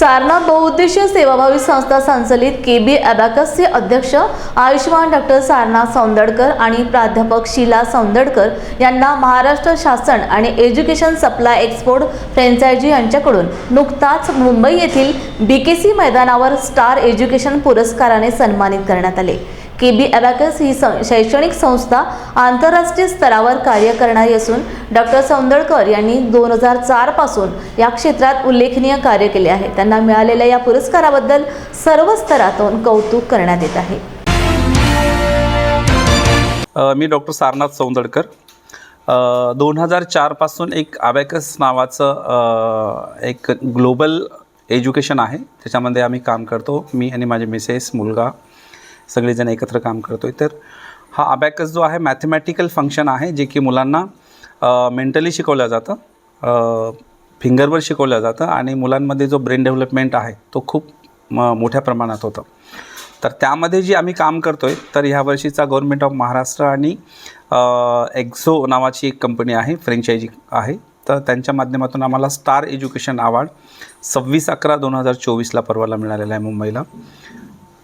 सारनाथ बहुउद्देशीय सेवाभावी संस्था संचलित के बी अबॅकसचे अध्यक्ष आयुष्यमान डॉक्टर सारनाथ सौंदडकर आणि प्राध्यापक शीला सौंदडकर यांना महाराष्ट्र शासन आणि एज्युकेशन सप्लाय एक्सपोर्ट फ्रँचायझी यांच्याकडून नुकताच मुंबई येथील बी केसी मैदानावर स्टार एज्युकेशन पुरस्काराने सन्मानित करण्यात आले. के बी अबॅकस ही सं- शैक्षणिक संस्था आंतरराष्ट्रीय स्तरावर कार्य करणारी असून डॉक्टर सौंदळकर यांनी दोन हजार चारपासून या क्षेत्रात उल्लेखनीय कार्य केले आहे. त्यांना मिळालेल्या या पुरस्काराबद्दल सर्व स्तरातून कौतुक करण्यात येत आहे. मी डॉक्टर सारनाथ सौंदळकर. दोन हजार चारपासून एक आबॅकस नावाचं एक ग्लोबल एज्युकेशन आहे. त्याच्यामध्ये आम्ही काम करतो. मी आणि माझे मिसेस मुलगा. सगळेजण एकत्र काम करतो आहे तर हा अबॅकस जो आहे मॅथमॅटिकल फंक्शन आहे जे की मुलांना मेंटली शिकवलं जातं फिंगरवर शिकवलं जातं आणि मुलांमध्ये जो ब्रेन डेव्हलपमेंट आहे तो खूप म मोठ्या प्रमाणात होतं. तर त्यामध्ये जी आम्ही काम करतो आहे तर ह्या वर्षीचा गव्हर्नमेंट ऑफ महाराष्ट्र आणि एक्झो नावाची एक कंपनी आहे फ्रँचायझी आहे. तर त्यांच्या माध्यमातून आम्हाला स्टार एज्युकेशन अवॉर्ड सव्वीस अकरा दोन हजार चोवीसला परवाला मिळालेला आहे मुंबईला.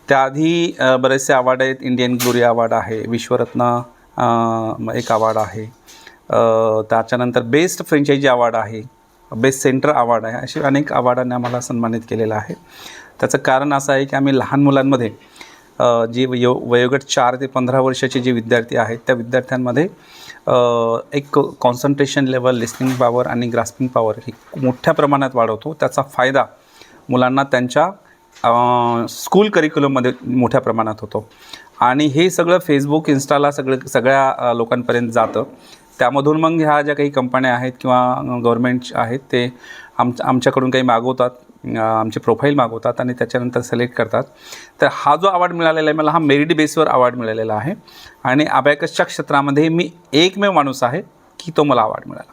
त्याआधी बरेचसे अवॉर्ड आहेत. इंडियन ग्लोरी अवॉर्ड आहे विश्वरत्न एक अवॉर्ड आहे. त्याच्यानंतर बेस्ट फ्रँचायझी अवॉर्ड आहे. बेस्ट सेंटर अवॉर्ड आहे. असे अनेक अवॉर्डांनी आम्हाला सन्मानित केलेलं आहे. त्याचं कारण असं आहे की आम्ही लहान मुलांमध्ये जे वयो वयोगट चार ते पंधरा वर्षाचे जे विद्यार्थी आहेत त्या विद्यार्थ्यांमध्ये एक कॉन्सन्ट्रेशन लेवल लिस्निंग पॉवर आणि ग्रास्पिंग पॉवर ही मोठ्या प्रमाणात वाढवतो. त्याचा फायदा मुलांना त्यांच्या स्कूल करिक्युलममध्ये मोठ्या प्रमाणात होतो. आणि हे सगळं फेसबुक इन्स्टाला सगळं सगळ्या लोकांपर्यंत जातं. त्यामधून मग ह्या ज्या काही कंपन्या आहेत किंवा गव्हर्मेंट आहेत ते आम आमच्याकडून काही मागवतात आमची आमचे प्रोफाईल मागवतात आणि त्याच्यानंतर सिलेक्ट करतात. तर हा जो अवॉर्ड मिळालेला आहे मला हा मेरिट बेसवर अवॉर्ड मिळालेला आहे. आणि अबॅकसच्या क्षेत्रामध्ये मी एकमेव माणूस आहे की तो मला अवॉर्ड मिळाला.